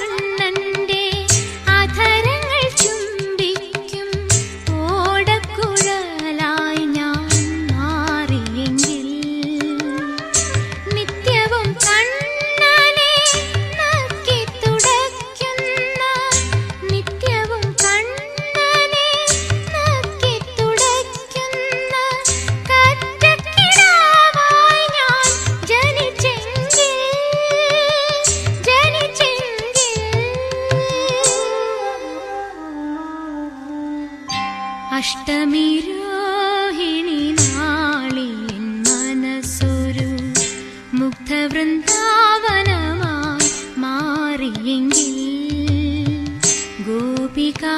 கர்ண അഷ്ടമി Rohini നാളിൻ മനസ്സൊരു മുഗ്ധവൃന്ദാവനമായി മാറിയെങ്കിൽ ഗോപികാ